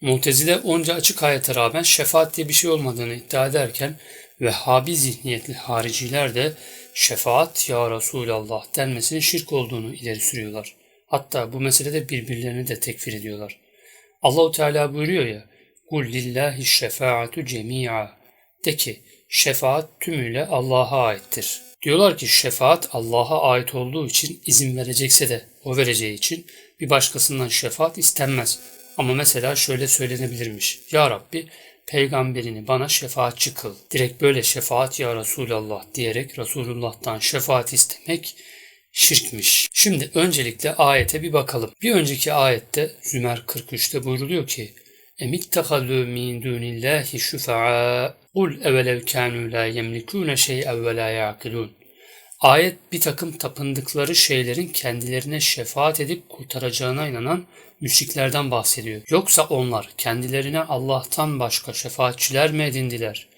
Mutezile onca açık ayete rağmen şefaat diye bir şey olmadığını iddia ederken Vehhabi zihniyetli hariciler de şefaat ya Resulallah denmesinin şirk olduğunu ileri sürüyorlar. Hatta bu meselede birbirlerini de tekfir ediyorlar. Allahu Teala buyuruyor ya Kul lillahi şefaatu cemi'a de ki şefaat tümüyle Allah'a aittir. Diyorlar ki şefaat Allah'a ait olduğu için izin verecekse de o vereceği için bir başkasından şefaat istenmez. Ama mesela şöyle söylenebilirmiş. Ya Rabbi peygamberini bana şefaatçi kıl. Direkt böyle şefaat ya Resulallah diyerek Resulullah'tan şefaat istemek şirkmiş. Şimdi öncelikle ayete bir bakalım. Bir önceki ayette Zümer 43'te buyruluyor ki اَمِتَّخَذُوا مِنْ دُونِ اللّٰهِ شُفَعَاءَ قُلْ اَوَلَوْ كَانُوا لَا يَمْلِكُونَ شَيْئًا وَلَا يَعْقِلُونَ Ayet bir takım tapındıkları şeylerin kendilerine şefaat edip kurtaracağına inanan müşriklerden bahsediyor. Yoksa onlar kendilerine Allah'tan başka şefaatçiler mi edindiler?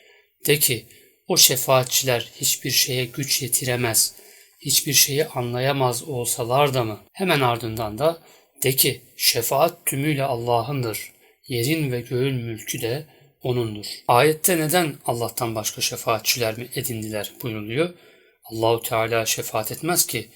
De ki o şefaatçiler hiçbir şeye güç yetiremez, hiçbir şeyi anlayamaz olsalar da mı? Hemen ardından da de ki şefaat tümüyle Allah'ındır. Yerin ve göğün mülkü de O'nundur. Ayette neden Allah'tan başka şefaatçiler mi edindiler buyuruluyor? Allahu Teala şefaat etmez ki.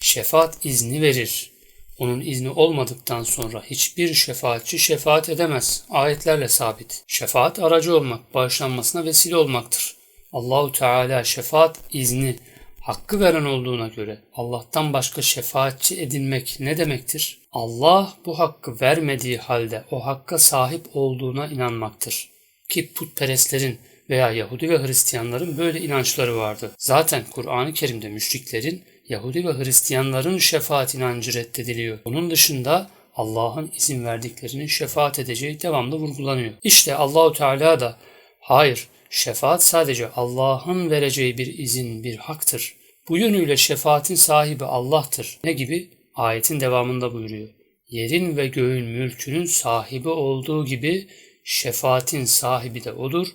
Şefaat izni verir. Onun izni olmadıktan sonra hiçbir şefaatçi şefaat edemez. Ayetlerle sabit. Şefaat aracı olmak, bağışlanmasına vesile olmaktır. Allahu Teala şefaat izni hakkı veren olduğuna göre Allah'tan başka şefaatçi edinmek ne demektir? Allah bu hakkı vermediği halde o hakka sahip olduğuna inanmaktır. Ki putperestlerin veya Yahudi ve Hristiyanların böyle inançları vardı. Zaten Kur'an-ı Kerim'de müşriklerin Yahudi ve Hristiyanların şefaat inancı reddediliyor. Bunun dışında Allah'ın izin verdiklerinin şefaat edeceği devamlı vurgulanıyor. İşte Allahu Teala da hayır şefaat sadece Allah'ın vereceği bir izin, bir haktır. Bu yönüyle şefaatin sahibi Allah'tır. Ne gibi? Ayetin devamında buyuruyor. Yerin ve göğün mülkünün sahibi olduğu gibi şefaatin sahibi de odur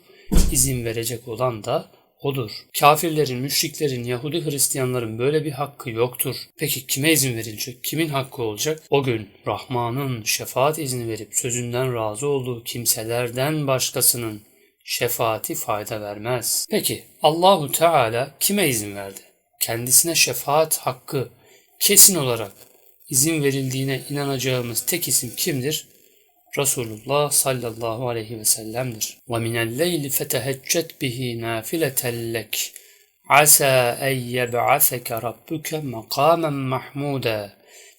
izin verecek olan da odur. Kafirlerin, müşriklerin, Yahudi Hristiyanların böyle bir hakkı yoktur. Peki kime izin verilecek? Kimin hakkı olacak? O gün Rahman'ın şefaat izni verip sözünden razı olduğu kimselerden başkasının şefaati fayda vermez. Peki Allahu Teala kime izin verdi? Kendisine şefaat hakkı kesin olarak izin verildiğine inanacağımız tek isim kimdir? Resulullah sallallahu aleyhi ve sellem'dir. Ve minel leyli feteheccet bihi nafileten lek. Asa en yeb'aseke rabbuke makamen mahmuda.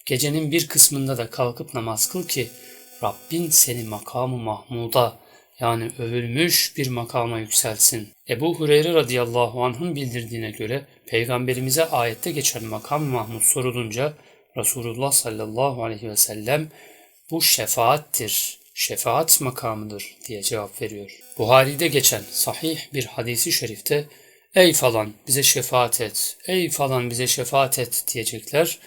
Gecenin bir kısmında da kalkıp namaz kıl ki Rabbin seni makamı mahmuda yani övülmüş bir makama yükselsin. Ebu Hureyre radıyallahu anh'ın bildirdiğine göre peygamberimize ayette geçen makam Mahmud sorulunca Resulullah sallallahu aleyhi ve sellem bu şefaattir, şefaat makamıdır diye cevap veriyor. Buhari'de geçen sahih bir hadisi şerifte ey falan bize şefaat et, ey falan bize şefaat et diyecekler.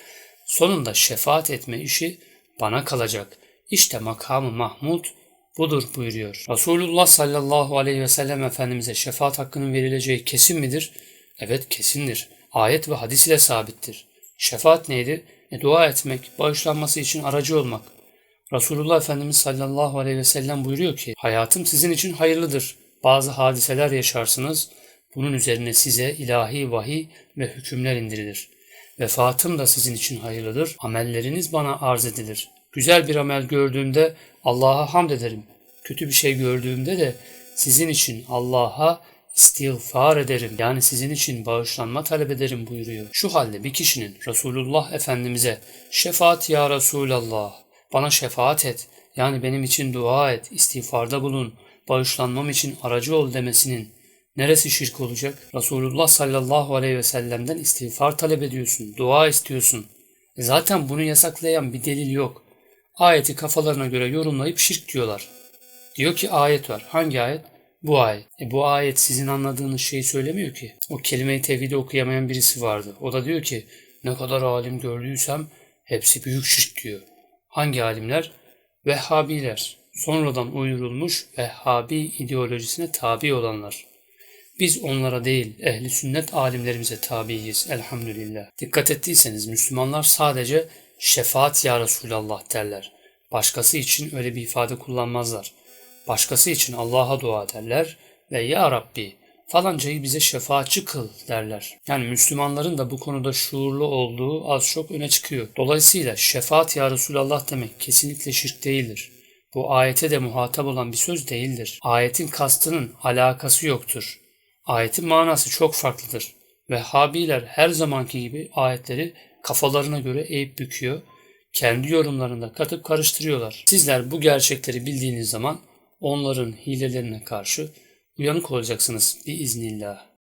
Sonunda şefaat etme işi bana kalacak. İşte makamı Mahmud budur buyuruyor. Resulullah sallallahu aleyhi ve sellem Efendimiz'e şefaat hakkının verileceği kesin midir? Evet kesindir. Ayet ve hadis ile sabittir. Şefaat neydi? E, dua etmek, bağışlanması için aracı olmak. Resulullah Efendimiz sallallahu aleyhi ve sellem buyuruyor ki hayatım sizin için hayırlıdır. Bazı hadiseler yaşarsınız. Bunun üzerine size ilahi vahiy ve hükümler indirilir. Vefatım da sizin için hayırlıdır. Amelleriniz bana arz edilir. Güzel bir amel gördüğümde Allah'a hamd ederim. Kötü bir şey gördüğümde de sizin için Allah'a istiğfar ederim. Yani sizin için bağışlanma talep ederim buyuruyor. Şu halde bir kişinin Resulullah Efendimiz'e şefaat ya Resulallah bana şefaat et, yani benim için dua et, istiğfarda bulun, bağışlanmam için aracı ol demesinin neresi şirk olacak? Resulullah sallallahu aleyhi ve sellem'den istiğfar talep ediyorsun, dua istiyorsun. E zaten bunu yasaklayan bir delil yok. Ayeti kafalarına göre yorumlayıp şirk diyorlar. Diyor ki ayet var. Hangi ayet? Bu ayet. E bu ayet sizin anladığınız şeyi söylemiyor ki. O kelime-i okuyamayan birisi vardı. O da diyor ki ne kadar alim gördüysem hepsi büyük şirk diyor. Hangi alimler? Vehhabiler. Sonradan uydurulmuş Vehhabi ideolojisine tabi olanlar. Biz onlara değil, ehli sünnet alimlerimize tabiiyiz elhamdülillah. Dikkat ettiyseniz Müslümanlar sadece şefaat ya Resulallah derler. Başkası için öyle bir ifade kullanmazlar. Başkası için Allah'a dua ederler ve Ya Rabbi falancayı bize şefaatçi kıl derler. Yani Müslümanların da bu konuda şuurlu olduğu az çok öne çıkıyor. Dolayısıyla şefaat ya Resulallah demek kesinlikle şirk değildir. Bu ayete de muhatap olan bir söz değildir. Ayetin kastının alakası yoktur. Ayetin manası çok farklıdır. Vehhabiler her zamanki gibi ayetleri kafalarına göre eğip büküyor. Kendi yorumlarında katıp karıştırıyorlar. Sizler bu gerçekleri bildiğiniz zaman onların hilelerine karşı uyanık olacaksınız biiznillah.